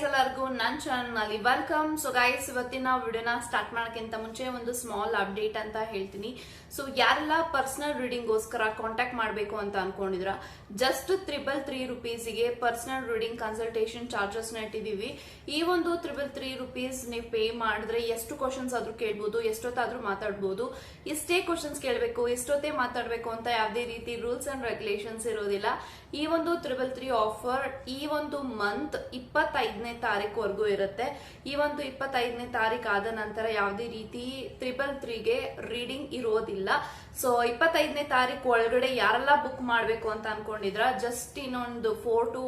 Guys ಎಲ್ಲರಿಗೂ ನನ್ನ ಚಾನಲ್ನಲ್ಲಿ ವೆಲ್ಕಮ್ ಸೊ ಗೈಸ್ ಇವತ್ತಿನ ವಿಡಿಯೋನ ಸ್ಟಾರ್ಟ್ ಮಾಡೋಕ್ಕಿಂತ ಮುಂಚೆ ಒಂದು ಸ್ಮಾಲ್ ಅಪ್ಡೇಟ್ ಅಂತ ಹೇಳ್ತೀನಿ. ಸೊ ಯಾರೆಲ್ಲ ಪರ್ಸನಲ್ ರೀಡಿಂಗ್ಗೋಸ್ಕರ ಕಾಂಟ್ಯಾಕ್ಟ್ ಮಾಡಬೇಕು ಅಂತ ಅನ್ಕೊಂಡಿದ್ರ ಜಸ್ಟ್ ತ್ರಿಬಲ್ ತ್ರೀ ರುಪೀಸಿಗೆ ಪರ್ಸನಲ್ ರೀಡಿಂಗ್ ಕನ್ಸಲ್ಟೇಷನ್ ಚಾರ್ಜಸ್ನ ಇಟ್ಟಿದ್ದೀವಿ ಈ ಒಂದು ತ್ರಿಬಲ್ ತ್ರೀ ರುಪೀಸ್ ನೀವು ಪೇ ಮಾಡಿದ್ರೆ ಎಷ್ಟು ಕ್ವಶನ್ಸ್ ಆದ್ರೂ ಕೇಳ್ಬೋದು, ಎಷ್ಟೊತ್ತಾದ್ರೂ ಮಾತಾಡ್ಬೋದು. ಎಷ್ಟೇ ಕ್ವಶನ್ಸ್ ಕೇಳಬೇಕು, ಎಷ್ಟೊತ್ತೇ ಮಾತಾಡಬೇಕು ಅಂತ ಯಾವುದೇ ರೀತಿ ರೂಲ್ಸ್ ಅಂಡ್ ರೆಗ್ಯುಲೇಷನ್ಸ್ ಇರೋದಿಲ್ಲ. ಈ ಒಂದು ತ್ರಿಬಲ್ ತ್ರೀ ಆಫರ್ ಈ ಒಂದು ಮಂತ್ ಇಪ್ಪತ್ತೈದನೇ ತಾರೀಕುವರೆಗೂ ಇರುತ್ತೆ. ಈ ಒಂದು ಇಪ್ಪತ್ತೈದನೇ ತಾರೀಕು ಆದ ನಂತರ ಯಾವುದೇ ರೀತಿ ತ್ರಿಬಲ್ ತ್ರೀಗೆ ರೀಡಿಂಗ್ ಇರೋದಿಲ್ಲ. ಸೊ ಇಪ್ಪತ್ತೈದನೇ ತಾರೀಕು ಒಳಗಡೆ ಯಾರೆಲ್ಲ ಬುಕ್ ಮಾಡಬೇಕು ಅಂತ ಅನ್ಕೊಂಡಿದ್ರ? ಜಸ್ಟ್ ಇನ್ನೊಂದು ಫೋರ್ ಟು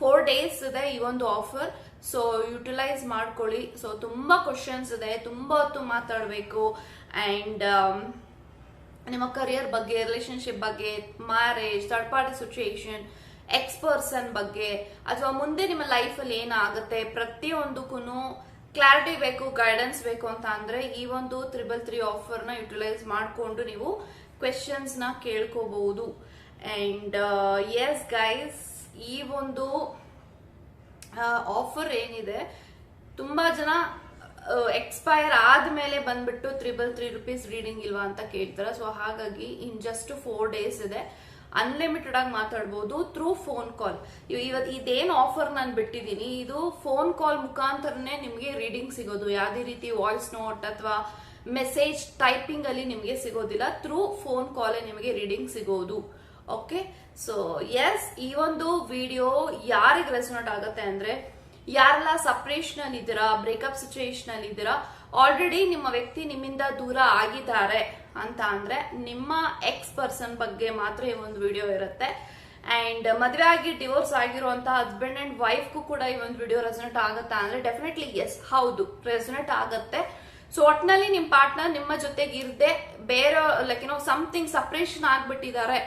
ಫೋರ್ ಡೇಸ್ ಇದೆ ಈ ಒಂದು ಆಫರ್ ಸೊ ಯುಟಿಲೈಸ್ ಮಾಡ್ಕೊಳ್ಳಿ. ಸೊ ತುಂಬಾ ಕ್ವಶನ್ಸ್ ಇದೆ. ತುಂಬಾ ಹೊತ್ತು ಮಾತಾಡಬೇಕು. ಅಂಡ್ ನಿಮ್ಮ ಕರಿಯರ್ ಬಗ್ಗೆ ರಿಲೇಶನ್ಶಿಪ್ ಬಗ್ಗೆ marriage third party situation ex person ಬಗ್ಗೆ, ಅಥವಾ ಮುಂದೆ ನಿಮ್ಮ ಲೈಫಲ್ಲಿ ಏನಾಗುತ್ತೆ ಪ್ರತಿಯೊಂದಕ್ಕೂ ಕ್ಲಾರಿಟಿ ಬೇಕು ಗೈಡೆನ್ಸ್ ಬೇಕು ಅಂತ ಅಂದ್ರೆ ಈ ಒಂದು ತ್ರಿಬಲ್ ತ್ರೀ ಆಫರ್ನ ಯುಟಿಲೈಸ್ ಮಾಡಿಕೊಂಡು ನೀವು ಕ್ವೆಶನ್ಸ್ನ ಕೇಳ್ಕೋಬಹುದು ಅಂಡ್ ಎಸ್ ಗೈಸ್ ಈ ಒಂದು ಆಫರ್ ಏನಿದೆ, ತುಂಬಾ ಜನ ಎಕ್ಸ್ಪೈರ್ ಆದ್ಮೇಲೆ ಬಂದ್ಬಿಟ್ಟು ತ್ರಿಬಲ್ ತ್ರೀ ರುಪೀಸ್ ರೀಡಿಂಗ್ ಇಲ್ವಾ ಅಂತ ಕೇಳ್ತಾರೆ. ಸೊ ಹಾಗಾಗಿ ಇನ್ ಜಸ್ಟ್ ಫೋರ್ ಡೇಸ್ ಇದೆ. ಅನ್ಲಿಮಿಟೆಡ್ ಆಗಿ ಮಾತಾಡ್ಬೋದು ಥ್ರೂ ಫೋನ್ ಕಾಲ್ ಇವತ್ತು ಇದೇನು ಆಫರ್ ನಾನು ಬಿಟ್ಟಿದ್ದೀನಿ ಇದು ಫೋನ್ ಕಾಲ್ ಮುಖಾಂತರನೇ ನಿಮಗೆ ರೀಡಿಂಗ್ ಸಿಗೋದು. ಯಾವುದೇ ರೀತಿ ವಾಯ್ಸ್ ನೋಟ್ ಅಥವಾ ಮೆಸೇಜ್ ಟೈಪಿಂಗ್ ಅಲ್ಲಿ ನಿಮಗೆ ಸಿಗೋದಿಲ್ಲ ಥ್ರೂ ಫೋನ್ ಕಾಲೇ ನಿಮಗೆ ರೀಡಿಂಗ್ ಸಿಗೋದು. ಓಕೆ ಸೊ ಎಸ್ ಈ ಒಂದು ವಿಡಿಯೋ ಯಾರಿಗೆ ರೆಸೋನೇಟ್ ಆಗುತ್ತೆ ಅಂದ್ರೆ, ಯಾರೆಲ್ಲ ಸಪ್ರೇಷನ್ ಅಲ್ಲಿ ಇದ್ದೀರಾ ಬ್ರೇಕಪ್ ಸಿಚುಯೇಷನ್ ಅಲ್ಲಿ ಇದ್ದೀರಾ ಆಲ್ರೆಡಿ ನಿಮ್ಮ ವ್ಯಕ್ತಿ ನಿಮ್ಮಿಂದ ದೂರ ಆಗಿದ್ದಾರೆ. ಅಂತ ಅಂದ್ರೆ ನಿಮ್ಮ ಎಕ್ಸ್ ಪರ್ಸನ್ ಬಗ್ಗೆ ಮಾತ್ರ ಈ ಒಂದು ವಿಡಿಯೋ ಇರುತ್ತೆ. ಅಂಡ್ ಮದುವೆ ಆಗಿ ಡಿವೋರ್ಸ್ ಆಗಿರುವಂತ ಹಸ್ಬೆಂಡ್ ಅಂಡ್ ವೈಫ್ಗೂ ಕೂಡ ಈ ಒಂದು ವಿಡಿಯೋ ರೆಸನೇಟ್ ಆಗುತ್ತಾ ಅಂದ್ರೆ ಡೆಫಿನೆಟ್ಲಿ ಎಸ್ ಹೌದು ರೆಸನೇಟ್ ಆಗುತ್ತೆ. ಸೊ ಒಟ್ನಲ್ಲಿ ನಿಮ್ ಪಾರ್ಟ್ನರ್ ನಿಮ್ಮ ಜೊತೆಗೆ ಇರದೆ ಬೇರೆ ಲೈಕ್ ಏನೋ ಸಮಥಿಂಗ್ ಸಪ್ರೇಷನ್ ಆಗ್ಬಿಟ್ಟಿದ್ದಾರೆ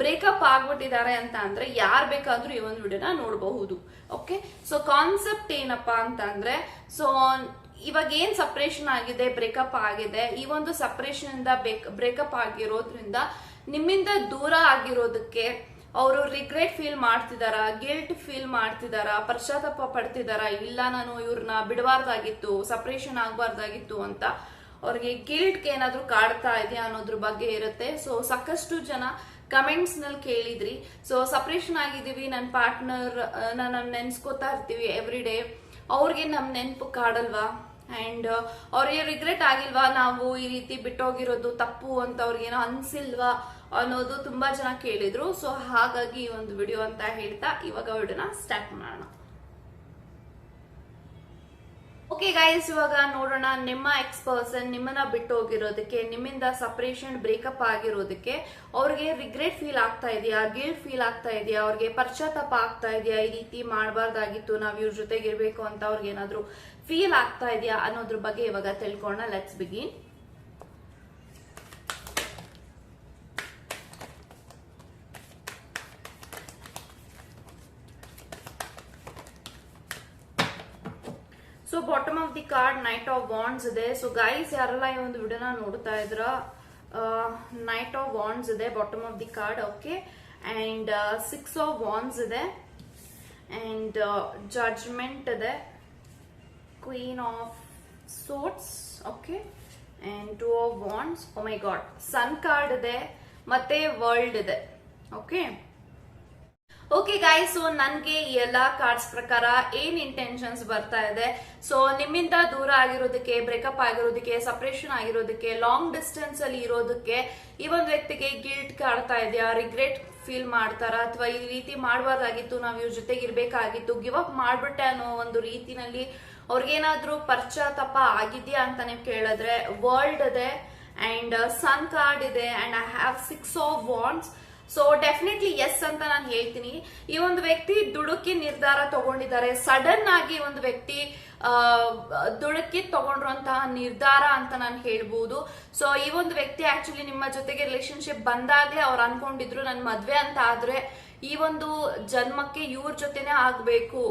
ಬ್ರೇಕಪ್ ಆಗ್ಬಿಟ್ಟಿದ್ದಾರೆ ಅಂತ ಅಂದ್ರೆ ಯಾರು ಬೇಕಾದ್ರೂ ಈ ಒಂದು ವಿಡಿಯೋನ ನೋಡಬಹುದು. ಓಕೆ ಸೊ ಕಾನ್ಸೆಪ್ಟ್ ಏನಪ್ಪಾ ಅಂತ ಅಂದ್ರೆ ಸೊ ಇವಾಗ ಏನ್ ಸಪ್ರೇಷನ್ ಆಗಿದೆ ಬ್ರೇಕಪ್ ಆಗಿದೆ, ಈ ಒಂದು ಸಪ್ರೇಷನ್ ಇಂದ ಬ್ರೇಕಪ್ ಆಗಿರೋದ್ರಿಂದ ನಿಮ್ಮಿಂದ ದೂರ ಆಗಿರೋದಕ್ಕೆ ಅವರು ರಿಗ್ರೆಟ್ ಫೀಲ್ ಮಾಡ್ತಿದಾರ ಗಿಲ್ಟ್ ಫೀಲ್ ಮಾಡ್ತಿದಾರ, ಪಶ್ಚಾತ್ತಾಪ ಪಡ್ತಿದಾರ, ಇಲ್ಲ ನಾನು ಇವ್ರನ್ನ ಬಿಡಬಾರ್ದಾಗಿತ್ತು ಸಪ್ರೇಷನ್ ಆಗಬಾರ್ದಾಗಿತ್ತು ಅಂತ ಅವ್ರಿಗೆ ಗಿಲ್ಟ್ ಏನಾದ್ರೂ ಕಾಡ್ತಾ ಇದೆಯಾ ಅನ್ನೋದ್ರ ಬಗ್ಗೆ ಇರುತ್ತೆ. ಸೊ ಸಾಕಷ್ಟು ಜನ ಕಮೆಂಟ್ಸ್ನಲ್ಲಿ ಕೇಳಿದ್ರಿ. ಸೊ ಸಪ್ರೇಷನ್ ಆಗಿದ್ದೀವಿ ನನ್ನ ಪಾರ್ಟ್ನರ್ ನನ್ನ ನೆನ್ಸ್ಕೋತಾ ಇರ್ತೀವಿ ಎವ್ರಿ ಡೇ ಅವ್ರಿಗೆ ನಮ್ಮ ನೆನಪು ಕಾಡಲ್ವಾ ಅಂಡ್ ಅವ್ರಿಗೆ ರಿಗ್ರೆಟ್ ಆಗಿಲ್ವಾ? ನಾವು ಈ ರೀತಿ ಬಿಟ್ಟೋಗಿರೋದು ತಪ್ಪು ಅಂತ ಅವ್ರಿಗೇನೋ ಅನ್ಸಿಲ್ವಾ ಅನ್ನೋದು ತುಂಬಾ ಜನ ಕೇಳಿದ್ರು. ಸೊ ಹಾಗಾಗಿ ಈ ಒಂದು ವಿಡಿಯೋ ಅಂತ ಹೇಳ್ತಾ ಇವಾಗ ವಿಡಿಯೋನ ಸ್ಟಾರ್ಟ್ ಮಾಡೋಣ. ಓಕೆ ಗೈಸ್ ಇವಾಗ ನೋಡೋಣ ನಿಮ್ಮ ಎಕ್ಸ್ ಪರ್ಸನ್ ನಿಮ್ಮನ್ನ ಬಿಟ್ಟು ಹೋಗಿರೋದಕ್ಕೆ ನಿಮ್ಮಿಂದ ಸಪರೇಷನ್ ಬ್ರೇಕಪ್ ಆಗಿರೋದಕ್ಕೆ ಅವ್ರಿಗೆ ರಿಗ್ರೆಟ್ ಫೀಲ್ ಆಗ್ತಾ ಇದೆಯಾ? ಗಿಲ್ಟ್ ಫೀಲ್ ಆಗ್ತಾ ಇದೆಯಾ? ಅವ್ರಿಗೆ ಪಶ್ಚಾತ್ತಾಪ ಆಗ್ತಾ ಇದೆಯಾ? ಈ ರೀತಿ ಮಾಡಬಾರ್ದಾಗಿತ್ತು, ನಾವು ಇವ್ರ ಜೊತೆಗೆ ಇರ್ಬೇಕು ಅಂತ ಅವ್ರಿಗೆ ಏನಾದ್ರು ಫೀಲ್ ಆಗ್ತಾ ಇದೆಯಾ ಅನ್ನೋದ್ರ ಬಗ್ಗೆ ಇವಾಗ ತಿಳ್ಕೊಳ್ಳೋಣ let's begin so bottom of the card knight of wands ಇದೆ. ಸೊ ಗೈಸ್ ಯಾರೆಲ್ಲ ಈ ಒಂದು ವಿಡಿಯೋನ ನೋಡ್ತಾ ಇದ್ರ ನೈಟ್ ಆಫ್ ವಾಂಡ್ಸ್ ಇದೆ bottom of the card okay and six of wands ಇದೆ. ಅಂಡ್ ಜಡ್ಜ್ಮೆಂಟ್ ಇದೆ. Queen of swords okay and two of wands my god sun card ಇದೆ, ಮತ್ತೆ ವರ್ಲ್ಡ್ ಇದೆ ಓಕೆ ಓಕೆ ಗಾಯ್ಸ್ ಸೊ ನನ್ಗೆ ಈ ಎಲ್ಲಾ cards ಪ್ರಕಾರ ಏನ್ ಇಂಟೆನ್ಷನ್ಸ್ ಬರ್ತಾ ಇದೆ? ಸೊ ನಿಮ್ಮಿಂದ ದೂರ ಆಗಿರೋದಕ್ಕೆ ಬ್ರೇಕಪ್ ಆಗಿರೋದಕ್ಕೆ ಸಪ್ರೇಷನ್ ಆಗಿರೋದಕ್ಕೆ ಲಾಂಗ್ ಡಿಸ್ಟೆನ್ಸ್ ಅಲ್ಲಿ ಇರೋದಕ್ಕೆ ಈ ಒಂದು ವ್ಯಕ್ತಿಗೆ ಗಿಲ್ಟ್ ಕಾಡ್ತಾ ಇದೆಯಾ? ರಿಗ್ರೆಟ್ ಫೀಲ್ ಮಾಡ್ತಾರ? ಅಥವಾ ಈ ರೀತಿ ಮಾಡಬಾರ್ದಾಗಿತ್ತು, ನಾವು ಇವ್ರ ಜೊತೆಗೆ ಇರ್ಬೇಕಾಗಿತ್ತು ಗಿವ್ ಅಪ್ ಮಾಡ್ಬಿಟ್ಟೆ ಅನ್ನೋ ಒಂದು ರೀತಿನಲ್ಲಿ ಅವ್ರಿಗೇನಾದ್ರೂ ಪಶ್ಚಾತ್ತಾಪ ಆಗಿದ್ಯಾ ಅಂತ ನೀವು ಕೇಳಿದ್ರೆ ವರ್ಲ್ಡ್ ಇದೆ ಅಂಡ್ ಸನ್ ಕಾರ್ಡ್ ಇದೆ and I have six of wands so definitely yes ಅಂತ ನಾನು ಹೇಳ್ತೀನಿ. ಈ ಒಂದು ವ್ಯಕ್ತಿ ದುಡುಕಿ ನಿರ್ಧಾರ ತಗೊಂಡಿದ್ದಾರೆ. ಸಡನ್ ಆಗಿ ಒಂದು ವ್ಯಕ್ತಿ ದುಡುಕಿ ತಗೊಂಡಿರುವಂತಹ ನಿರ್ಧಾರ ಅಂತ ನಾನು ಹೇಳ್ಬೋದು. ಸೊ ಈ ಒಂದು ವ್ಯಕ್ತಿ ಆಕ್ಚುಲಿ ನಿಮ್ಮ ಜೊತೆಗೆ ರಿಲೇಶನ್ಶಿಪ್ ಬಂದಾಗ್ಲೇ ಅವ್ರು ಅನ್ಕೊಂಡಿದ್ರು ನನ್ನ ಮದ್ವೆ ಅಂತ ಆದ್ರೆ ಈ ಒಂದು ಜನ್ಮಕ್ಕೆ ಇವ್ರ ಜೊತೆನೆ ಆಗ್ಬೇಕು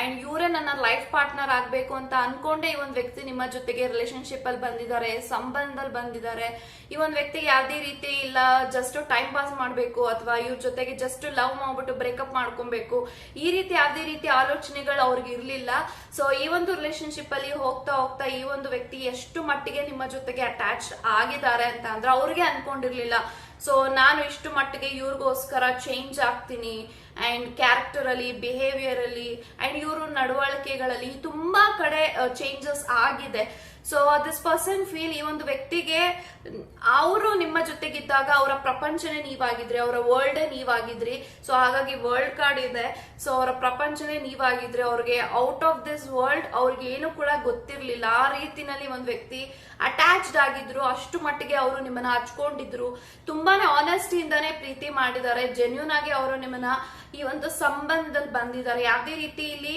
ಅಂಡ್ ಇವರೇ ನನ್ನ ಲೈಫ್ ಪಾರ್ಟ್ನರ್ ಆಗ್ಬೇಕು ಅಂತ ಅನ್ಕೊಂಡೆ ಈ ಒಂದು ವ್ಯಕ್ತಿ ನಿಮ್ಮ ಜೊತೆಗೆ ರಿಲೇಶನ್ಶಿಪ್ ಅಲ್ಲಿ ಬಂದಿದ್ದಾರೆ ಸಂಬಂಧದಲ್ಲಿ ಬಂದಿದ್ದಾರೆ. ಈ ಒಂದು ವ್ಯಕ್ತಿಗೆ ಯಾವ್ದೇ ರೀತಿ ಇಲ್ಲ ಜಸ್ಟ್ ಟೈಮ್ ಪಾಸ್ ಮಾಡ್ಬೇಕು ಅಥವಾ ಇವ್ರ ಜೊತೆಗೆ ಜಸ್ಟ್ ಲವ್ ಮಾಡ್ಬಿಟ್ಟು ಬ್ರೇಕಪ್ ಮಾಡ್ಕೊಬೇಕು. ಈ ರೀತಿ ಯಾವ್ದೇ ರೀತಿ ಆಲೋಚನೆಗಳು ಅವ್ರಿಗೆ ಇರ್ಲಿಲ್ಲ. ಸೊ ಈ ಒಂದು ರಿಲೇಶನ್ಶಿಪ್ ಅಲ್ಲಿ ಹೋಗ್ತಾ ಹೋಗ್ತಾ ಈ ಒಂದು ವ್ಯಕ್ತಿ ಎಷ್ಟು ಮಟ್ಟಿಗೆ ನಿಮ್ಮ ಜೊತೆಗೆ ಅಟ್ಯಾಚ್ ಆಗಿದ್ದಾರೆ ಅಂತ ಅಂದ್ರೆ ಅವ್ರಿಗೆ ಅನ್ಕೊಂಡಿರ್ಲಿಲ್ಲ. ಸೊ ನಾನು ಇಷ್ಟು ಮಟ್ಟಿಗೆ ಇವ್ರಿಗೋಸ್ಕರ ಚೇಂಜ್ ಆಗ್ತೀನಿ ಆ್ಯಂಡ್ ಕ್ಯಾರೆಕ್ಟರಲ್ಲಿ ಬಿಹೇವಿಯರಲ್ಲಿ ಆ್ಯಂಡ್ ಇವರು ನಡವಳಿಕೆಗಳಲ್ಲಿ ತುಂಬ ಕಡೆ ಚೇಂಜಸ್ ಆಗಿದೆ. ಸೊ ದಿಸ್ ಪರ್ಸನ್ ಫೀಲ್ ಈ ಒಂದು ವ್ಯಕ್ತಿಗೆ, ಅವರು ನಿಮ್ಮ ಜೊತೆಗಿದ್ದಾಗ ಅವರ ಪ್ರಪಂಚನೇ ನೀವಾಗಿದ್ರಿ, ಅವರ ವರ್ಲ್ಡೇ ನೀವಾಗಿದ್ರಿ. ಸೊ ಹಾಗಾಗಿ ವರ್ಲ್ಡ್ ಕಾರ್ಡ್ ಇದೆ. ಸೊ ಅವರ ಪ್ರಪಂಚನೇ ನೀವಾಗಿದ್ರಿ. ಅವ್ರಿಗೆ ಔಟ್ ಆಫ್ ದಿಸ್ ವರ್ಲ್ಡ್ ಅವ್ರಿಗೆ ಏನು ಕೂಡ ಗೊತ್ತಿರಲಿಲ್ಲ. ಆ ರೀತಿನಲ್ಲಿ ಒಂದು ವ್ಯಕ್ತಿ ಅಟ್ಯಾಚ್ಡ್ ಆಗಿದ್ರು. ಅಷ್ಟು ಮಟ್ಟಿಗೆ ಅವರು ನಿಮ್ಮನ್ನ ಹಚ್ಕೊಂಡಿದ್ರು. ತುಂಬಾನೇ ಆನೆಸ್ಟಿಯಿಂದಾನೇ ಪ್ರೀತಿ ಮಾಡಿದ್ದಾರೆ. ಜೆನ್ಯೂನ್ ಆಗಿ ಅವರು ನಿಮ್ಮನ್ನ ಈ ಒಂದು ಸಂಬಂಧದಲ್ಲಿ ಬಂದಿದ್ದಾರೆ. ಯಾವುದೇ ರೀತಿ ಇಲ್ಲಿ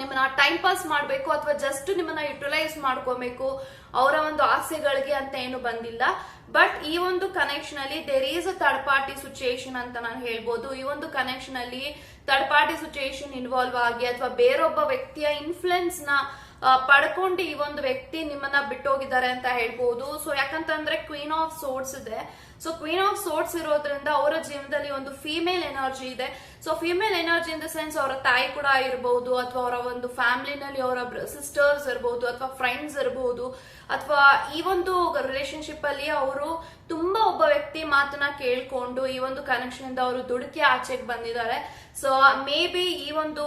ನಿಮ್ಮನ್ನ ಟೈಮ್ ಪಾಸ್ ಮಾಡಬೇಕು ಅಥವಾ ಜಸ್ಟ್ ನಿಮ್ಮನ್ನ ಯುಟಿಲೈಸ್ ಮಾಡ್ಕೋಬೇಕು, ಅವರ ಒಂದು ಆಸೆಗಳಿಗೆ ಅಂತ ಏನು ಬಂದಿಲ್ಲ. ಬಟ್ ಈ ಒಂದು ಕನೆಕ್ಷನ್ ಅಲ್ಲಿ there is a third party situation ಅಂತ ನಾನು ಹೇಳ್ಬೋದು. ಈ ಒಂದು ಕನೆಕ್ಷನ್ ಅಲ್ಲಿ ಥರ್ಡ್ ಪಾರ್ಟಿ ಸಿಚುಯೇಷನ್ ಇನ್ವಾಲ್ವ್ ಆಗಿ ಅಥವಾ ಬೇರೊಬ್ಬ ವ್ಯಕ್ತಿಯ ಇನ್ಫ್ಲುಯೆನ್ಸ್ನ ಪಡ್ಕೊಂಡು ಈ ಒಂದು ವ್ಯಕ್ತಿ ನಿಮ್ಮನ್ನ ಬಿಟ್ಟೋಗಿದ್ದಾರೆ ಅಂತ ಹೇಳ್ಬೋದು. ಸೊ ಯಾಕಂತಂದ್ರೆ ಕ್ವೀನ್ ಆಫ್ ಸೋರ್ಟ್ಸ್ ಇದೆ. ಸೊ ಕ್ವೀನ್ ಆಫ್ ಸೋರ್ಟ್ಸ್ ಇರೋದ್ರಿಂದ ಅವರ ಜೀವನದಲ್ಲಿ ಒಂದು ಫೀಮೇಲ್ ಎನರ್ಜಿ ಇದೆ. So female energy in the sense ಅವರ ತಾಯಿ ಕೂಡ ಇರಬಹುದು ಅಥವಾ ಅವರ ಒಂದು ಫ್ಯಾಮಿಲಿನಲ್ಲಿ ಅವರ ಸಿಸ್ಟರ್ಸ್ ಇರಬಹುದು ಅಥವಾ ಫ್ರೆಂಡ್ಸ್ ಇರಬಹುದು ಅಥವಾ ಈ ಒಂದು ರಿಲೇಶನ್ಶಿಪ್ ಅಲ್ಲಿ ಅವರು ತುಂಬಾ ಒಬ್ಬ ವ್ಯಕ್ತಿ ಮಾತನ್ನ ಕೇಳ್ಕೊಂಡು ಈ ಒಂದು ಕನೆಕ್ಷನ್ ಇಂದ ಅವರು ದುಡುಕಿ ಆಚೆಗೆ ಬಂದಿದ್ದಾರೆ. ಸೊ ಮೇ ಬಿ ಈ ಒಂದು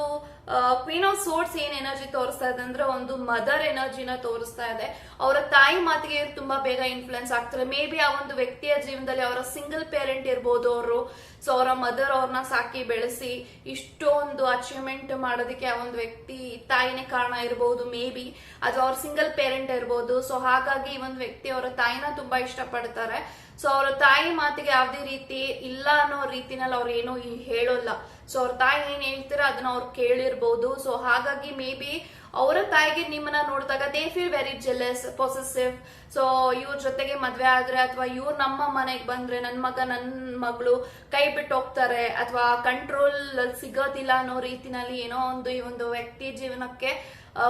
ಕ್ವೀನ್ ಆಫ್ ಸೋರ್ಟ್ಸ್ ಏನ್ ಎನರ್ಜಿ ತೋರಿಸ್ತಾ ಇದೆ ಅಂದ್ರೆ ಒಂದು ಮದರ್ ಎನರ್ಜಿನ ತೋರಿಸ್ತಾ ಇದೆ. ಅವರ ತಾಯಿ ಮಾತಿಗೆ ತುಂಬಾ ಬೇಗ ಇನ್ಫ್ಲುಯೆನ್ಸ್ ಆಗ್ತಾರೆ. ಮೇ ಬಿ ಆ ಒಂದು ವ್ಯಕ್ತಿಯ ಜೀವನದಲ್ಲಿ ಅವರ ಸಿಂಗಲ್ ಪೇರೆಂಟ್ ಇರ್ಬೋದು ಅವರು. ಸೊ ಅವರ ಮದರ್ ಅವ್ರನ್ನ ಸಾಕಿ ಬೆಳೆಸಿ ಇಷ್ಟೊಂದು ಅಚೀವ್ಮೆಂಟ್ ಮಾಡೋದಕ್ಕೆ ಆ ಒಂದು ವ್ಯಕ್ತಿ ತಾಯಿನೇ ಕಾರಣ ಇರಬಹುದು ಮೇ ಬಿ ಅಥವಾ ಅವ್ರ ಸಿಂಗಲ್ ಪೇರೆಂಟ್ ಇರ್ಬೋದು. ಸೊ ಹಾಗಾಗಿ ಈ ಒಂದು ವ್ಯಕ್ತಿ ಅವರ ತಾಯಿನ ತುಂಬಾ ಇಷ್ಟಪಡ್ತಾರೆ. ಸೊ ಅವರ ತಾಯಿ ಮಾತಿಗೆ ಯಾವುದೇ ರೀತಿ ಇಲ್ಲ ಅನ್ನೋ ರೀತಿನಲ್ಲಿ ಅವ್ರು ಏನು ಹೇಳೋಲ್ಲ. ಸೊ ಅವ್ರ ತಾಯಿ ಏನ್ ಹೇಳ್ತೀರಾ ಅದನ್ನ ಅವ್ರು ಕೇಳಿರ್ಬೋದು. ಸೊ ಹಾಗಾಗಿ ಮೇ ಬಿ ಅವರ ತಾಯಿಗೆ ನಿಮ್ಮನ್ನ ನೋಡಿದಾಗ they feel very jealous possessive so ಇವ್ರ ಜೊತೆಗೆ ಮದ್ವೆ ಆದ್ರೆ ಅಥವಾ ಇವ್ರು ನಮ್ಮ ಮನೆಗೆ ಬಂದ್ರೆ ನನ್ನ ಮಗ ನನ್ನ ಮಗಳು ಕೈ ಬಿಟ್ಟು ಹೋಗ್ತಾರೆ ಅಥವಾ ಕಂಟ್ರೋಲ್ ಸಿಗೋದಿಲ್ಲ ಅನ್ನೋ ರೀತಿನಲ್ಲಿ ಏನೋ ಒಂದು ಈ ಒಂದು ವ್ಯಕ್ತಿ ಜೀವನಕ್ಕೆ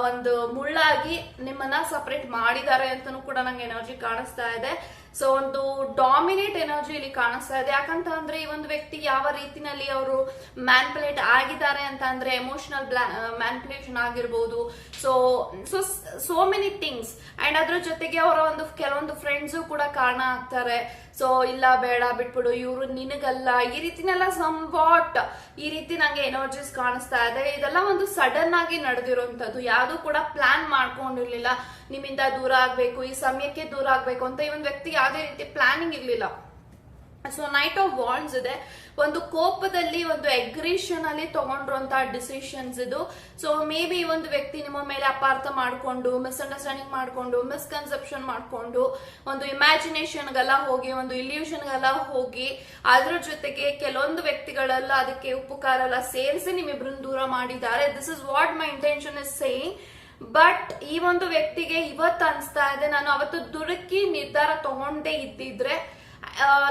ಒಂದು ಮುಳ್ಳಾಗಿ ನಿಮ್ಮನ್ನ ಸಪರೇಟ್ ಮಾಡಿದ್ದಾರೆ ಅಂತಾನೂ ಕೂಡ ನಂಗೆ ಎನರ್ಜಿ ಕಾಣಿಸ್ತಾ ಇದೆ. ಸೊ ಒಂದು ಡಾಮಿನೇಟ್ ಎನರ್ಜಿ ಇಲ್ಲಿ ಕಾಣಿಸ್ತಾ ಇದೆ. ಯಾಕಂತ ಅಂದ್ರೆ ಈ ಒಂದು ವ್ಯಕ್ತಿ ಯಾವ ರೀತಿನಲ್ಲಿ ಅವರು ಮ್ಯಾನ್ಪುಲೇಟ್ ಆಗಿದ್ದಾರೆ ಅಂತ ಅಂದ್ರೆ ಎಮೋಷನಲ್ ಮ್ಯಾನ್ಪುಲೇಷನ್ ಆಗಿರ್ಬೋದು. So so so many things and ಅದ್ರ ಜೊತೆಗೆ ಅವರ ಒಂದು ಕೆಲವೊಂದು ಫ್ರೆಂಡ್ಸು ಕೂಡ ಕಾರಣ ಆಗ್ತಾರೆ. ಸೊ ಇಲ್ಲ, ಬೇಡ, ಬಿಟ್ಬಿಡು, ಇವರು ನಿನಗಲ್ಲ. ಈ ರೀತಿನೆಲ್ಲ ಸಂವಾಟ್ ಈ ರೀತಿ ನಂಗೆ ಎನರ್ಜೀಸ್ ಕಾಣಿಸ್ತಾ ಇದೆ. ಇದೆಲ್ಲ ಒಂದು ಸಡನ್ ಆಗಿ ನಡೆದಿರುವಂತದ್ದು ಯಾವುದು ಕೂಡ ಪ್ಲಾನ್ ಮಾಡ್ಕೊಂಡಿರ್ಲಿಲ್ಲ. ನಿಮ್ಮಿಂದ ದೂರ ಆಗ್ಬೇಕು, ಈ ಸಮಯಕ್ಕೆ ದೂರ ಆಗ್ಬೇಕು ಅಂತ ಈ ಒಂದು ವ್ಯಕ್ತಿ ಯಾವುದೇ ರೀತಿ ಪ್ಲಾನಿಂಗ್ ಇರ್ಲಿಲ್ಲ. ಸೊ ನೈಟ್ ಆಫ್ ವಾಂಡ್ಸ್ ಇದೆ. ಒಂದು ಕೋಪದಲ್ಲಿ, ಒಂದು ಎಗ್ರಿಷನ್ ಅಲ್ಲಿ ತಗೊಂಡಿರುವಂತಹ ಡಿಸಿಷನ್ಸ್ ಇದು. ಸೊ ಮೇ ಬಿ ಒಂದು ವ್ಯಕ್ತಿ ನಿಮ್ಮ ಮೇಲೆ ಅಪಾರ್ಥ ಮಾಡ್ಕೊಂಡು ಮಿಸ್ಅಂಡರ್ಸ್ಟ್ಯಾಂಡಿಂಗ್ ಮಾಡಿಕೊಂಡು ಮಿಸ್ಕನ್ಸೆಪ್ಷನ್ ಮಾಡಿಕೊಂಡು, ಒಂದು ಇಮ್ಯಾಜಿನೇಷನ್ಗೆಲ್ಲ ಹೋಗಿ, ಒಂದು ಇಲ್ಯೂಷನ್ಗೆಲ್ಲ ಹೋಗಿ, ಅದ್ರ ಜೊತೆಗೆ ಕೆಲವೊಂದು ವ್ಯಕ್ತಿಗಳೆಲ್ಲ ಅದಕ್ಕೆ ಎಲ್ಲ ಸೇರಿಸಿ ನಿಮ್ಮಿಬ್ರನ್ನ ದೂರ ಮಾಡಿದ್ದಾರೆ. This is what my intention is saying but ಈ ಒಂದು ವ್ಯಕ್ತಿಗೆ ಇವತ್ತು ಅನಿಸ್ತಾ ಇದೆ. ನಾನು ಅವತ್ತು ದುಡುಕಿ ನಿರ್ಧಾರ ತಗೊಂಡೇ ಇದ್ದಿದ್ರೆ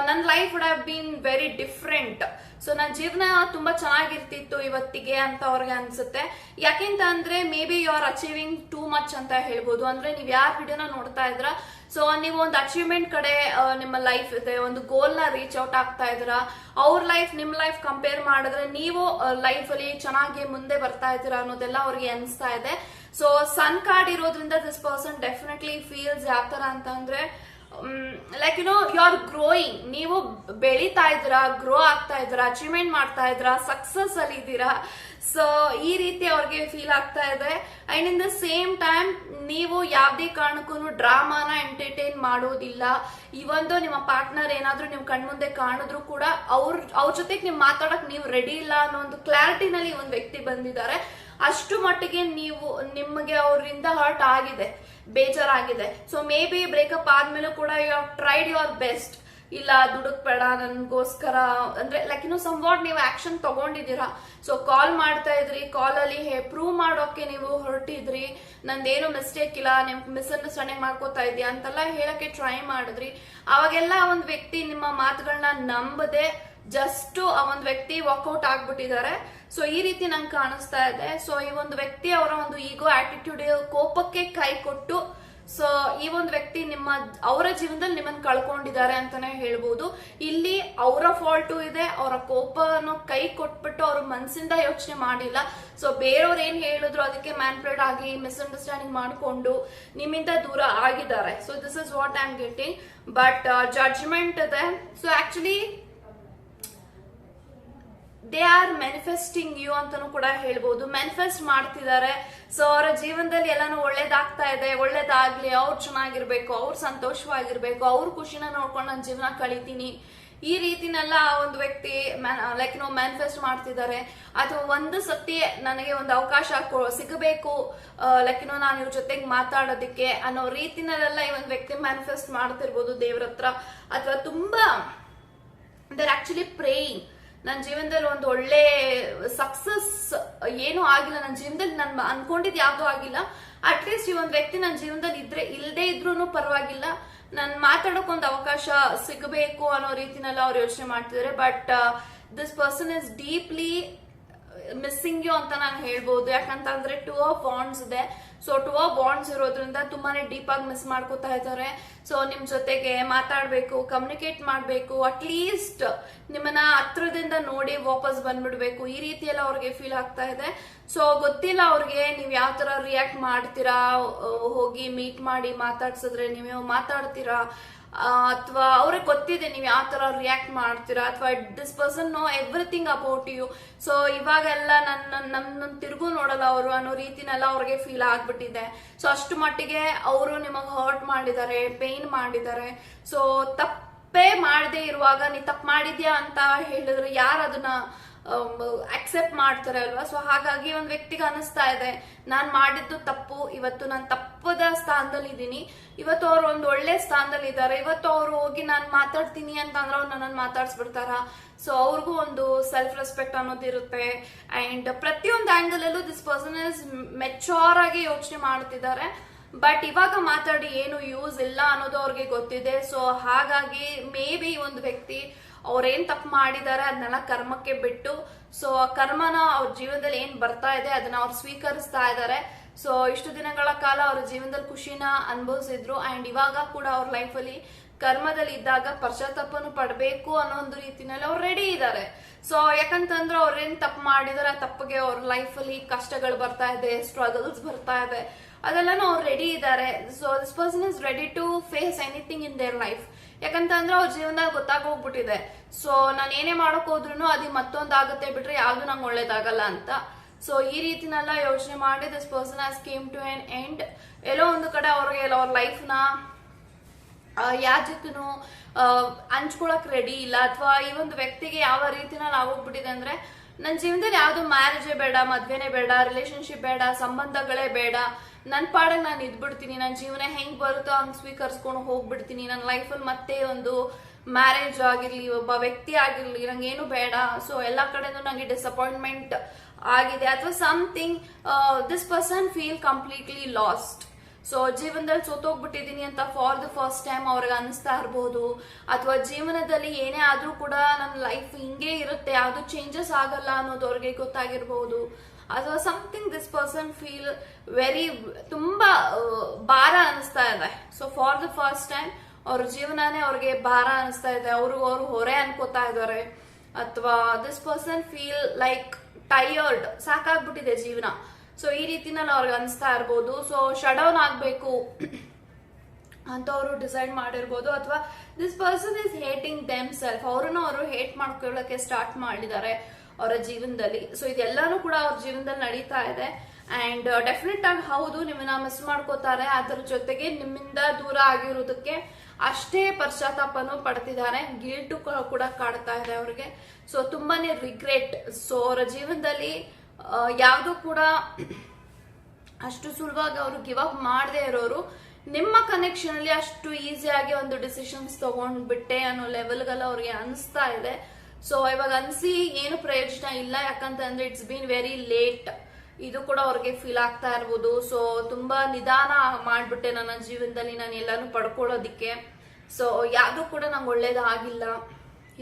ನನ್ನ life would have been very different so ನನ್ನ ಜೀವನ ತುಂಬಾ ಚೆನ್ನಾಗಿರ್ತಿತ್ತು ಇವತ್ತಿಗೆ ಅಂತ ಅವ್ರಿಗೆ ಅನ್ಸುತ್ತೆ. ಯಾಕೆಂತ ಅಂದ್ರೆ maybe you are achieving too much ಅಂತ ಹೇಳ್ಬೋದು. ಅಂದ್ರೆ ನೀವು ಯಾರ ವಿಡಿಯೋನ ನೋಡ್ತಾ ಇದ್ರ? ಸೊ ನೀವು ಒಂದು ಅಚೀವ್ಮೆಂಟ್ ಕಡೆ ನಿಮ್ಮ ಲೈಫ್ ಇದೆ, ಒಂದು ಗೋಲ್ನ ರೀಚ್ ಔಟ್ ಆಗ್ತಾ ಇದ್ರ. ಅವ್ರ ಲೈಫ್ ನಿಮ್ಮ ಲೈಫ್ ಕಂಪೇರ್ ಮಾಡಿದ್ರೆ, ನೀವು ಲೈಫ್ ಅಲ್ಲಿ ಚೆನ್ನಾಗಿ ಮುಂದೆ ಬರ್ತಾ ಇದ್ದೀರಾ ಅನ್ನೋದೆಲ್ಲ ಅವ್ರಿಗೆ ಅನಿಸ್ತಾ ಇದೆ. ಸೊ ಸನ್ ಕಾರ್ಡ್ ಇರೋದ್ರಿಂದ ದಿಸ್ ಪರ್ಸನ್ ಡೆಫಿನೆಟ್ಲಿ ಫೀಲ್ಸ್ ಯಾವ ತರ ಅಂತ ಅಂದ್ರೆ like you know you are growing ನೀವು ಬೆಳೀತಾ ಇದ್ದೀರಾ ಗ್ರೋ ಆಗ್ತಾ ಇದ್ದೀರಾ ಅಚೀವ್ಮೆಂಟ್ ಮಾಡ್ತಾ ಇದ್ದೀರಾ ಸಕ್ಸಸ್ ಅಲ್ಲಿ ಇದ್ದೀರಾ. ಸೊ ಈ ರೀತಿ ಅವ್ರಿಗೆ ಫೀಲ್ ಆಗ್ತಾ ಇದೆ. And in the same time ನೀವು ಯಾವುದೇ ಕಾರಣಕ್ಕೂ ಡ್ರಾಮಾನ ಎಂಟರ್ಟೈನ್ ಮಾಡೋದಿಲ್ಲ. ಇವೊಂದು ನಿಮ್ಮ ಪಾರ್ಟ್ನರ್ ಏನಾದ್ರೂ ನಿಮ್ ಕಣ್ಮುಂದೆ ಕಾಣಿದ್ರು ಕೂಡ, ಅವ್ರ ಅವ್ರ ಜೊತೆಗೆ ನೀವು ಮಾತಾಡಕ್ ನೀವು ರೆಡಿ ಇಲ್ಲ ಅನ್ನೋ ಒಂದು ಕ್ಲಾರಿಟಿನಲ್ಲಿ ಒಂದು ವ್ಯಕ್ತಿ ಬಂದಿದ್ದಾರೆ. ಅಷ್ಟು ಮಟ್ಟಿಗೆ ನೀವು, ನಿಮಗೆ ಅವರಿಂದ ಹರ್ಟ್ ಆಗಿದೆ, ಬೇಜಾರಾಗಿದೆ. ಸೊ ಮೇ ಬಿ ಬ್ರೇಕಪ್ ಆದ್ಮೇಲೆ ಕೂಡ you have tried your best ಇಲ್ಲ ದುಡುಕ್ ಬೇಡ ನನ್ಗೋಸ್ಕರ, ಅಂದ್ರೆ ಲೈಕ್ ಇನ್ನು ಸಮ್ ವಾಟ್ ನೀವು ಆಕ್ಷನ್ ತಗೊಂಡಿದ್ದೀರಾ. ಸೊ ಕಾಲ್ ಮಾಡ್ತಾ ಇದ್ರಿ ಕಾಲ್ ಅಲ್ಲಿ ಪ್ರೂವ್ ಮಾಡೋಕೆ ನೀವು ಹೊರಟಿದ್ರಿ ನಂದೇನು ಮಿಸ್ಟೇಕ್ ಇಲ್ಲ, ನಿಮ್ ಮಿಸ್ಅಂಡರ್ಸ್ಟ್ಯಾಂಡಿಂಗ್ ಮಾಡ್ಕೋತಾ ಇದೀಯ ಅಂತೆಲ್ಲ ಹೇಳಕ್ಕೆ ಟ್ರೈ ಮಾಡಿದ್ರಿ. ಅವಾಗೆಲ್ಲ ಒಂದು ವ್ಯಕ್ತಿ ನಿಮ್ಮ ಮಾತುಗಳನ್ನ ನಂಬದೆ ಜಸ್ಟ್ ಆ ಒಂದು ವ್ಯಕ್ತಿ ವಾಕೌಟ್ ಆಗ್ಬಿಟ್ಟಿದ್ದಾರೆ. ಸೊ ಈ ರೀತಿ ನಂಗೆ ಕಾಣಿಸ್ತಾ ಇದೆ. ಸೊ ಈ ಒಂದು ವ್ಯಕ್ತಿ ಅವರ ಒಂದು ಈಗೋ ಆಟಿಟ್ಯೂಡ್ ಕೋಪಕ್ಕೆ ಕೈ ಕೊಟ್ಟು ಸೊ ಈ ಒಂದು ವ್ಯಕ್ತಿ ನಿಮ್ಮ, ಅವರ ಜೀವನದಲ್ಲಿ ನಿಮ್ಮನ್ನ ಕಳ್ಕೊಂಡಿದ್ದಾರೆ ಅಂತಾನೆ ಹೇಳ್ಬೋದು. ಇಲ್ಲಿ ಅವರ ಫಾಲ್ಟು ಇದೆ, ಅವರ ಕೋಪನ ಕೈ ಕೊಟ್ಬಿಟ್ಟು ಅವ್ರ ಮನ್ಸಿಂದ ಯೋಚನೆ ಮಾಡಿಲ್ಲ. ಸೊ ಬೇರೆಯವ್ರು ಏನ್ ಹೇಳಿದ್ರು ಅದಕ್ಕೆ ಮ್ಯಾನ್ಪ್ರೇಡ್ ಆಗಿ ಮಿಸ್ಅಂಡರ್ಸ್ಟ್ಯಾಂಡಿಂಗ್ ಮಾಡಿಕೊಂಡು ನಿಮ್ಮಿಂದ ದೂರ ಆಗಿದ್ದಾರೆ. So this is what I am getting but judgement ಇದೆ. So actually they are manifesting you ಅಂತಾನು ಕೂಡ ಹೇಳ್ಬೋದು. ಮ್ಯಾನಿಫೆಸ್ಟ್ ಮಾಡ್ತಿದ್ದಾರೆ. ಸೊ ಅವರ ಜೀವನದಲ್ಲಿ ಎಲ್ಲಾನು ಒಳ್ಳೇದಾಗ್ತಾ ಇದೆ. ಒಳ್ಳೇದಾಗ್ಲಿ, ಅವ್ರು ಚೆನ್ನಾಗಿರ್ಬೇಕು, ಅವ್ರು ಸಂತೋಷವಾಗಿರ್ಬೇಕು, ಅವ್ರ ಖುಷಿನ ನೋಡ್ಕೊಂಡು ನನ್ನ ಜೀವನ ಕಳಿತೀನಿ. ಈ ರೀತಿನೆಲ್ಲ ಆ ಒಂದು ವ್ಯಕ್ತಿ ಲೈಕ್ ನೋ ಮ್ಯಾನಿಫೆಸ್ಟ್ ಮಾಡ್ತಿದ್ದಾರೆ. ಅಥವಾ ಒಂದು ಸತಿ ನನಗೆ ಒಂದು ಅವಕಾಶ ಸಿಗಬೇಕು. ಲೈಕ್ ನೋ ನಾನು ಇವ್ರ ಜೊತೆಗೆ ಮಾತಾಡೋದಕ್ಕೆ ಅನ್ನೋ ರೀತಿನಲ್ಲೆಲ್ಲ ಈ ಒಂದು ವ್ಯಕ್ತಿ ಮ್ಯಾನಿಫೆಸ್ಟ್ ಮಾಡ್ತಿರ್ಬೋದು ದೇವ್ರ ಹತ್ರ. ಅಥವಾ ತುಂಬಾ ದರ್ ಆಕ್ಚುಲಿ ಪ್ರೇಯಿಂಗ್ ನನ್ನ ಜೀವನದಲ್ಲಿ ಒಂದು ಒಳ್ಳೆ ಸಕ್ಸಸ್ ಏನೂ ಆಗಿಲ್ಲ. ನನ್ನ ಜೀವನದಲ್ಲಿ ನಾನು ಅನ್ಕೊಂಡಿದ್ ಯಾವ್ದು ಆಗಿಲ್ಲ. ಅಟ್ಲೀಸ್ಟ್ ಈ ಒಂದು ವ್ಯಕ್ತಿ ನನ್ನ ಜೀವನದಲ್ಲಿ ಇದ್ರೆ ಇಲ್ಲದೆ ಇದ್ರೂ ಪರವಾಗಿಲ್ಲ. ನಾನು ಮಾತಾಡೋಕ್ ಒಂದು ಅವಕಾಶ ಸಿಗಬೇಕು ಅನ್ನೋ ರೀತಿನೆಲ್ಲ ಅವ್ರು ಯೋಚನೆ ಮಾಡ್ತಿದ್ದಾರೆ. But this person is deeply missing you ಅಂತ ನಾನು ಹೇಳ್ಬೋದು. ಯಾಕಂತಂದ್ರೆ ಟು ಆಫ್ ಬಾಂಡ್ಸ್ ಇದೆ. ಸೊ ಟು ಆಫ್ ಬಾಂಡ್ಸ್ ಇರೋದ್ರಿಂದ ತುಂಬಾನೇ ಡೀಪ್ ಆಗಿ ಮಿಸ್ ಮಾಡ್ಕೋತಾ ಇದ್ದಾರೆ. ಸೊ ನಿಮ್ ಜೊತೆಗೆ ಮಾತಾಡಬೇಕು ಕಮ್ಯುನಿಕೇಟ್ ಮಾಡಬೇಕು. ಅಟ್ಲೀಸ್ಟ್ ಹತ್ರದಿಂದ ನೋಡಿ ವಾಪಸ್ ಬಂದ್ಬಿಡ್ಬೇಕು. ಈ ರೀತಿ ಎಲ್ಲ ಅವ್ರಿಗೆ ಫೀಲ್ ಆಗ್ತಾ ಇದೆ. ಸೊ ಗೊತ್ತಿಲ್ಲ ಅವ್ರಿಗೆ ನೀವ್ ಯಾವ ತರ ರಿಯಾಕ್ಟ್ ಮಾಡ್ತೀರಾ, ಹೋಗಿ ಮೀಟ್ ಮಾಡಿ ಮಾತಾಡ್ಸಿದ್ರೆ ನೀವು ಮಾತಾಡ್ತೀರಾ ಅಥವಾ ಅವ್ರಿಗೆ ಗೊತ್ತಿದೆ ನೀವು ಯಾವ ತರ ರಿಯಾಕ್ಟ್ ಮಾಡ್ತೀರಾ, ಅಥವಾ this person know everything about you so ಇವಾಗೆಲ್ಲ ನನ್ನ ನನ್ನ ತಿರುಗು ನೋಡಲ್ಲ ಅವರು ಅನ್ನೋ ರೀತಿನೆಲ್ಲ ಅವ್ರಿಗೆ ಫೀಲ್ ಆಗ್ಬಿಟ್ಟಿದೆ. ಸೊ ಅಷ್ಟು ಮಟ್ಟಿಗೆ ಅವರು ನಿಮಗೆ ಹರ್ಟ್ ಮಾಡಿದ್ದಾರೆ ಪೇನ್ ಮಾಡಿದ್ದಾರೆ. ಸೊ ತಪ್ಪೇ ಮಾಡದೇ ಇರುವಾಗ ನೀ ತಪ್ಪು ಮಾಡಿದ್ಯಾ ಅಂತ ಹೇಳಿದ್ರೆ ಯಾರು ಅದನ್ನ ಅಕ್ಸೆಪ್ಟ್ ಮಾಡ್ತಾರೆ ಅಲ್ವಾ? ಸೊ ಹಾಗಾಗಿ ಒಂದ್ ವ್ಯಕ್ತಿಗೆ ಅನಿಸ್ತಾ ಇದೆ, ನಾನ್ ಮಾಡಿದ್ದು ತಪ್ಪು, ಇವತ್ತು ನಾನು ತಪ್ಪದ ಸ್ಥಾನದಲ್ಲಿ ಇದ್ದೀನಿ ಇವತ್ತು ಅವ್ರು ಒಂದು ಒಳ್ಳೆ ಸ್ಥಾನದಲ್ಲಿ ಇದ್ದಾರೆ ಇವತ್ತು ಅವ್ರು ಹೋಗಿ ನಾನು ಮಾತಾಡ್ತೀನಿ ಅಂತ ಅಂದ್ರೆ ಅವ್ರು ನನ್ನನ್ನು ಮಾತಾಡ್ಸ್ಬಿಡ್ತಾರ? ಸೊ ಅವ್ರಿಗೂ ಒಂದು ಸೆಲ್ಫ್ ರೆಸ್ಪೆಕ್ಟ್ ಅನ್ನೋದು ಇರುತ್ತೆ. ಅಂಡ್ ಪ್ರತಿಯೊಂದು ಆಂಗಲ್ ಅಲ್ಲೂ ದಿಸ್ ಪರ್ಸನ್ ಇಸ್ ಮೆಚೋರ್ ಆಗಿ ಯೋಚನೆ ಮಾಡ್ತಿದ್ದಾರೆ. ಬಟ್ ಇವಾಗ ಮಾತಾಡಿ ಏನು ಯೂಸ್ ಇಲ್ಲ ಅನ್ನೋದು ಅವ್ರಿಗೆ ಗೊತ್ತಿದೆ. ಸೊ ಹಾಗಾಗಿ ಮೇ ಬಿ ಒಂದು ವ್ಯಕ್ತಿ ಅವ್ರೇನ್ ತಪ್ಪು ಮಾಡಿದ್ದಾರೆ ಅದನ್ನೆಲ್ಲ ಕರ್ಮಕ್ಕೆ ಬಿಟ್ಟು ಸೊ ಆ ಕರ್ಮನ ಅವ್ರ ಜೀವನದಲ್ಲಿ ಏನ್ ಬರ್ತಾ ಇದೆ ಅದನ್ನ ಅವ್ರು ಸ್ವೀಕರಿಸ್ತಾ ಇದ್ದಾರೆ ಸೊ ಇಷ್ಟು ದಿನಗಳ ಕಾಲ ಅವ್ರ ಜೀವನದಲ್ಲಿ ಖುಷಿನ ಅನುಭವಿಸಿದ್ರು. ಅಂಡ್ ಇವಾಗ ಕೂಡ ಅವ್ರ ಲೈಫಲ್ಲಿ ಕರ್ಮದಲ್ಲಿ ಇದ್ದಾಗ ಪಶ್ಚಾತ್ತಾಪನು ಪಡಬೇಕು ಅನ್ನೋ ಒಂದು ರೀತಿನಲ್ಲಿ ಅವ್ರು ರೆಡಿ ಇದ್ದಾರೆ ಸೊ ಯಾಕಂತಂದ್ರೆ ಅವ್ರೇನ್ ತಪ್ಪು ಮಾಡಿದಾರೆ, ಆ ತಪ್ಪಿಗೆ ಅವ್ರ ಲೈಫಲ್ಲಿ ಕಷ್ಟಗಳು ಬರ್ತಾ ಇದೆ ಸ್ಟ್ರಗಲ್ಸ್ ಬರ್ತಾ ಇದೆ. ಅದೆಲ್ಲಾನು ಅವ್ರು ರೆಡಿ ಇದ್ದಾರೆ so this person is ready to face anything in their life ಯಾಕಂತಂದ್ರೆ ಅವ್ರ ಜೀವನದಾಗ ಗೊತ್ತಾಗೋಗ್ಬಿಟ್ಟಿದೆ ಸೊ ನಾನು ಏನೇ ಮಾಡಕ್ ಹೋದ್ರು ಅದು ಮತ್ತೊಂದಾಗುತ್ತೆ ಬಿಟ್ರೆ ಯಾವ್ದು ನಂಗೆ ಒಳ್ಳೇದಾಗಲ್ಲ ಅಂತ. ಸೊ ಈ ರೀತಿನೆಲ್ಲ ಯೋಚನೆ ಮಾಡಿ this person has came to an end ಎಲ್ಲೋ ಒಂದು ಕಡೆ ಅವ್ರಿಗೆ ಅವ್ರ ಲೈಫ್ನ ಯಾಜಕನು ಹಂಚ್ಕೊಳಕ್ ರೆಡಿ ಇಲ್ಲ. ಅಥವಾ ಈ ಒಂದು ವ್ಯಕ್ತಿಗೆ ಯಾವ ರೀತಿನಲ್ಲಿ ಆಗೋಗ್ಬಿಟ್ಟಿದೆ ಅಂದ್ರೆ ನನ್ನ ಜೀವನದಲ್ಲಿ ಯಾವ್ದು ಮ್ಯಾರೇಜೇ ಬೇಡ, ಮದ್ವೆನೇ ಬೇಡ ರಿಲೇಶನ್ಶಿಪ್ ಬೇಡ, ಸಂಬಂಧಗಳೇ ಬೇಡ. ನನ್ನ ಪಾಡಾಗ ನಾನು ಇದ್ಬಿಡ್ತೀನಿ ನನ್ನ ಜೀವನ ಹೆಂಗ್ ಬರುತ್ತೋ ಹಂಗ್ ಸ್ವೀಕರಿಸ್ಕೊಂಡು ಹೋಗ್ಬಿಡ್ತೀನಿ. ನನ್ನ ಲೈಫಲ್ಲಿ ಮತ್ತೆ ಒಂದು ಮ್ಯಾರೇಜ್ ಆಗಿರ್ಲಿ, ಒಬ್ಬ ವ್ಯಕ್ತಿ ಆಗಿರ್ಲಿ ಏನು ಬೇಡ. ಸೊ ಎಲ್ಲಾ ಕಡೆನೂ ನಂಗೆ ಡಿಸಪಾಯಿಂಟ್ಮೆಂಟ್ ಆಗಿದೆ. ಅಥವಾ something this person feel completely lost so ಜೀವನದಲ್ಲಿ ಸೋತೋಗ್ಬಿಟ್ಟಿದ್ದೀನಿ ಅಂತ ಫಾರ್ ದ ಫಸ್ಟ್ ಟೈಮ್ ಅವ್ರಿಗೆ ಅನಿಸ್ತಾ ಇರ್ಬೋದು. ಅಥವಾ ಜೀವನದಲ್ಲಿ ಏನೇ ಆದ್ರೂ ಕೂಡ ನನ್ನ ಲೈಫ್ ಹಿಂಗೆ ಇರುತ್ತೆ. ಯಾವ್ದು ಚೇಂಜಸ್ ಆಗಲ್ಲ ಅನ್ನೋದು ಅವ್ರಿಗೆ ಗೊತ್ತಾಗಿರ್ಬೋದು. ಅಥವಾ something this person feel very ತುಂಬಾ ಭಾರ ಅನಿಸ್ತಾ ಇದೆ so for the first time ಅವ್ರ ಜೀವನನೇ ಅವ್ರಿಗೆ ಭಾರ ಅನಿಸ್ತಾ ಇದೆ ಅವರು ಅವರು ಹೊರೆ ಅನ್ಕೋತಾ ಇದ್ದಾರೆ ಅಥವಾ this person feel like tired ಸಾಕಾಗ್ಬಿಟ್ಟಿದೆ ಜೀವನ ಸೊ ಈ ರೀತಿನಲ್ಲಿ ಅವ್ರಿಗೆ ಅನಿಸ್ತಾ ಇರ್ಬೋದು ಸೊ ಶಡೌನ್ ಆಗ್ಬೇಕು ಅಂತ ಅವರು ಡಿಸೈಡ್ ಮಾಡಿರ್ಬೋದು ಅಥವಾ this person is hating themself ಅವ್ರನ್ನ ಅವರು ಹೇಟ್ ಮಾಡ್ಕೊಳ್ಳೋಕೆ ಸ್ಟಾರ್ಟ್ ಮಾಡಿದ್ದಾರೆ ಅವರ ಜೀವನದಲ್ಲಿ. ಸೊ ಇದೆಲ್ಲಾನು ಕೂಡ ಅವ್ರ ಜೀವನದಲ್ಲಿ ನಡೀತಾ ಇದೆ. ಅಂಡ್ ಡೆಫಿನೆಟ್ ಆಗಿ ಹೌದು, ನಿಮ್ಮನ್ನ ಮಿಸ್ ಮಾಡ್ಕೋತಾರೆ. ಅದರ ಜೊತೆಗೆ ನಿಮ್ಮಿಂದ ದೂರ ಆಗಿರೋದಕ್ಕೆ ಅಷ್ಟೇ ಪಶ್ಚಾತ್ತಾಪನು ಪಡ್ತಿದ್ದಾರೆ. ಗಿಲ್ಟು ಕೂಡ ಕಾಡ್ತಾ ಇದೆ ಅವ್ರಿಗೆ. ಸೊ ತುಂಬಾನೇ ರಿಗ್ರೆಟ್ ಸೊ ಅವರ ಜೀವನದಲ್ಲಿ ಯಾವುದು ಕೂಡ ಅಷ್ಟು ಸುಲಭವಾಗಿ ಅವರು ಗಿವ್ ಅಪ್ ಮಾಡದೇ ಇರೋರು, ನಿಮ್ಮ ಕನೆಕ್ಷನ್ ಅಲ್ಲಿ ಅಷ್ಟು ಈಸಿಯಾಗಿ ಒಂದು ಡಿಸಿಷನ್ಸ್ ತಗೊಂಡ್ಬಿಟ್ಟೆ ಅನ್ನೋ ಲೆವೆಲ್ಗೆಲ್ಲ ಅವ್ರಿಗೆ ಅನಿಸ್ತಾ ಇದೆ. ಸೊ ಇವಾಗ ಅನ್ಸಿ ಏನು ಪ್ರಯೋಜನ ಇಲ್ಲ, ಯಾಕಂತಂದ್ರೆ ಇಟ್ಸ್ ಬೀನ್ ವೆರಿ ಲೇಟ್ ಇದು ಕೂಡ ಅವ್ರಿಗೆ ಫೀಲ್ ಆಗ್ತಾ ಇರ್ಬೋದು. ಸೊ ತುಂಬಾ ನಿಧಾನ ಮಾಡ್ಬಿಟ್ಟೆ ನನ್ನ ಜೀವನದಲ್ಲಿ ನಾನು ಎಲ್ಲಾನು ಪಡ್ಕೊಳ್ಳೋದಿಕ್ಕೆ. ಸೊ ಯಾವುದು ಕೂಡ ನಂಗೆ ಒಳ್ಳೇದಾಗಿಲ್ಲ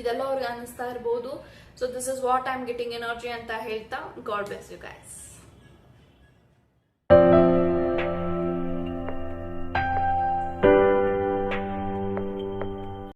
ಇದೆಲ್ಲ ಅವ್ರಿಗೆ ಅನಿಸ್ತಾ ಇರ್ಬೋದು. So this is what I am getting energy ಅಂತ ಹೇಳ್ತಾ ಗಾಡ್ ಬ್ಲೆಸ್ ಯು ಗೈಸ್